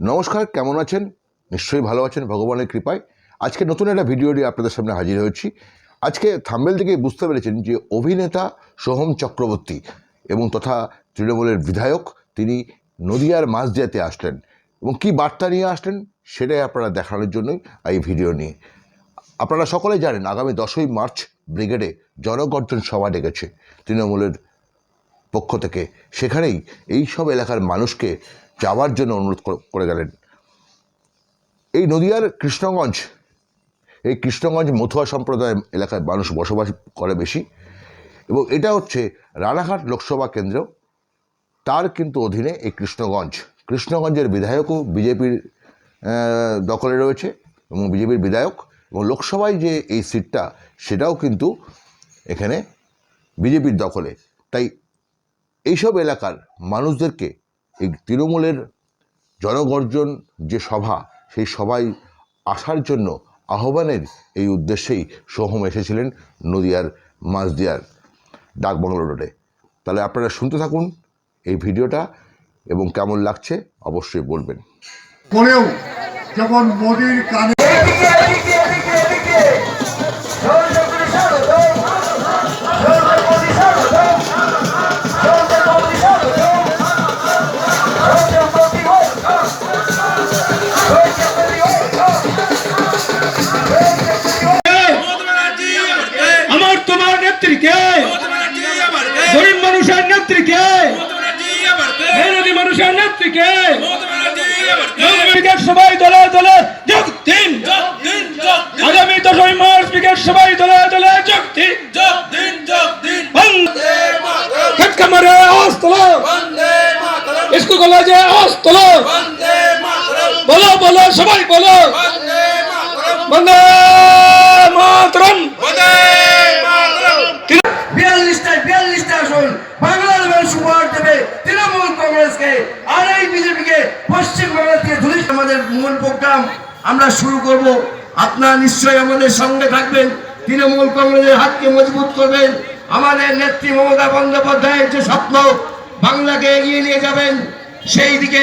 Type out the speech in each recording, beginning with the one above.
নমস্কার, কেমন আছেন? নিশ্চয়ই ভালো আছেন, ভগবানের কৃপায়। আজকে নতুন একটা ভিডিও নিয়ে আপনাদের সামনে হাজির হয়েছি। আজকে থাম্বেল থেকে বুঝতে পেরেছেন যে অভিনেতা সোহম চক্রবর্তী এবং তথা তৃণমূলের বিধায়ক, তিনি নদিয়ার মাঝদিয়াতে আসলেন। এবং কি বার্তা নিয়ে আসলেন, সেটাই আপনারা দেখানোর জন্যই এই ভিডিও নিয়ে। আপনারা সকলে জানেন, আগামী দশই মার্চ ব্রিগেডে জনগর্জন সভা ডেকেছে তৃণমূলের পক্ষ থেকে। সেখানেই এই সব এলাকার মানুষকে যাওয়ার জন্য অনুরোধ করে গেলেন। এই নদিয়ার কৃষ্ণগঞ্জ, এই কৃষ্ণগঞ্জ মথুয়া সম্প্রদায় এলাকায় মানুষ বসবাস করে বেশি এবং এটা হচ্ছে রানাঘাট লোকসভা কেন্দ্র। তার কিন্তু অধীনে এই কৃষ্ণগঞ্জ। কৃষ্ণগঞ্জের বিধায়কও বিজেপির দখলে রয়েছে এবং বিজেপির বিধায়ক এবং লোকসভায় যে এই সিটটা, সেটাও কিন্তু এখানে বিজেপির দখলে। তাই এইসব এলাকার মানুষদেরকে এই তৃণমূলের জনগর্জন যে সভা, সেই সভায় আসার জন্য আহ্বানের এই উদ্দেশ্যেই সোহম এসেছিলেন নদিয়ার মাঝদিয়ার ডাকবাংলো রোডে। তাহলে আপনারা শুনতে থাকুন এই ভিডিওটা এবং কেমন লাগছে অবশ্যই বলবেন। পরেও যেমন মোদির কানে আমার তোমার নেত্রী কে? গরিব মানুষের নেত্রীকে মেহনতি মানুষের নেত্রী কে? সবাই দলে দলে বলো। বন্দে মাতরম। বিয়াল্লিশটা বিয়াল্লিশটা আসন। বাংলার মানুষ উপহার দেবে তৃণমূল কংগ্রেসকে। আর এই বিজেপিকে পশ্চিম বাংলা থেকে ধুলিস। আমাদের মূল প্রোগ্রাম আমরা শুরু করব। আপনারা নিশ্চয়ই আমাদের সঙ্গে থাকবেন। তৃণমূল কংগ্রেসের হাতকে মজবুত করবেন। আমাদের নেত্রী মমতা বন্দ্যোপাধ্যায়ের যে স্বপ্ন বাংলাকে এগিয়ে নিয়ে যাবেন সেই দিকে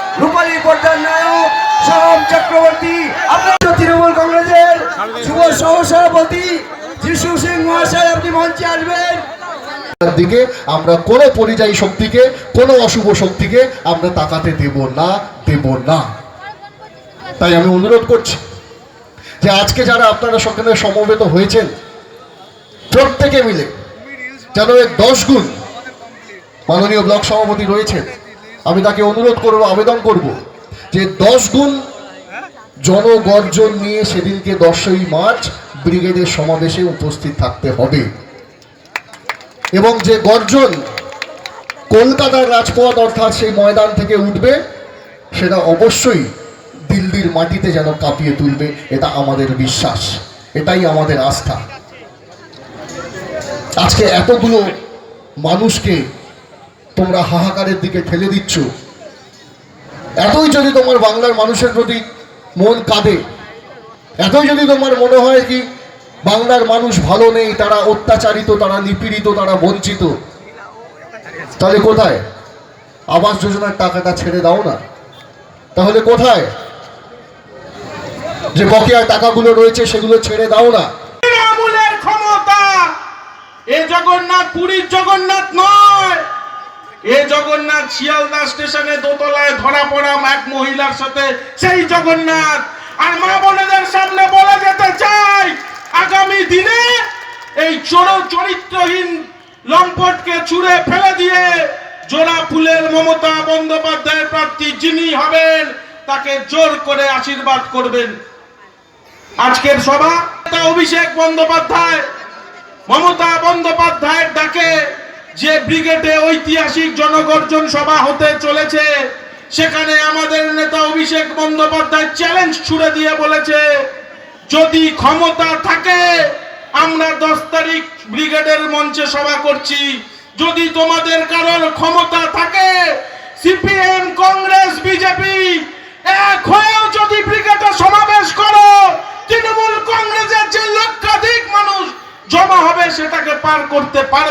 রূপালী পর্দার নায়ক সোহম চক্রবর্তী, আপনার তৃণমূল কংগ্রেসের যুব সহসভাপতি, যিশু সিং মহাশয়, আপনি মঞ্চে আসবেন। দিকে আমরা কোনো পরিযায়ী শক্তিকে, কোনো অশুভ শক্তিকে আমরা তাকাতে দেব না দেব না। তাই আমি অনুরোধ করছি যে আজকে যারা আপনারা সকালে সমবেত হয়েছেন, প্রত্যেকে মিলে যেন দশ গুণ মাননীয় ব্লক সভাপতি রয়েছেন। আমি তাকে অনুরোধ করব, আবেদন করব যে দশ গুণ জনগর্জন নিয়ে সেদিনকে দশই মার্চ ব্রিগেডের সমাবেশে উপস্থিত থাকতে হবে। এবং যে গর্জন কলকাতার রাজপথ অর্থাৎ সেই ময়দান থেকে উঠবে, সেটা অবশ্যই দিল্লির মাটিতে যেন কাঁপিয়ে তুলবে, এটা আমাদের বিশ্বাস, এটাই আমাদের আস্থা। আজকে এতগুলো মানুষকে তোমরা হাহাকারের দিকে ঠেলে দিচ্ছ। এতই যদি তোমার বাংলার মানুষের প্রতি মন কাঁদে, এতই যদি তোমার মনে হয় কি বাংলার মানুষ ভালো নেই, তারা অত্যাচারিত, তারা নিপীড়িত, তারা বঞ্চিত, তাহলে কোথায়? আবাস যোজনার টাকাটা ছেড়ে দাও না। তাহলে কোথায়? যে বকেয়া টাকাগুলো রয়েছে সেগুলো ছেড়ে দাও না। ক্ষমতা এ জগন্নাথ, পুরীর জগন্নাথ নয়। এ জগন্নাথ শিয়ালদা স্টেশনে দোতলায় ধরা পড়া এক মহিলার সাথে, সেই জগন্নাথ আর মা বোনেদের সামনে বলে যেতে চাই, আগামী দিনে এই চোর চরিত্রহীন লম্পটকে ছুঁড়ে ফেলে দিয়ে জোড়া ফুলের মমতা বন্দ্যোপাধ্যায়ের প্রার্থী যিনি হবেন, তাকে জোর করে আশীর্বাদ করবেন। আজকের সভা অভিষেক বন্দ্যোপাধ্যায়, মমতা বন্দ্যোপাধ্যায়ের যে ব্রিগেডে ঐতিহাসিক জনগর্জন সভা হতে চলেছে, সেখানে আমাদের নেতা অভিষেক বন্দ্যোপাধ্যায় চ্যালেঞ্জ ছুড়ে দিয়ে বলেছে, যদি ক্ষমতা থাকে, আমরা দশ তারিখ ব্রিগেডের মঞ্চে সভা করছি। যদি তোমাদের কারোর ক্ষমতা থাকে, সিপিএম, কংগ্রেস, বিজেপি, এক হয়েও যদি ব্রিগেডে সমাবেশ করো, তৃণমূল কংগ্রেসের যে লক্ষাধিক মানুষ জমা হবে, সেটাকে পার করতে পারবে না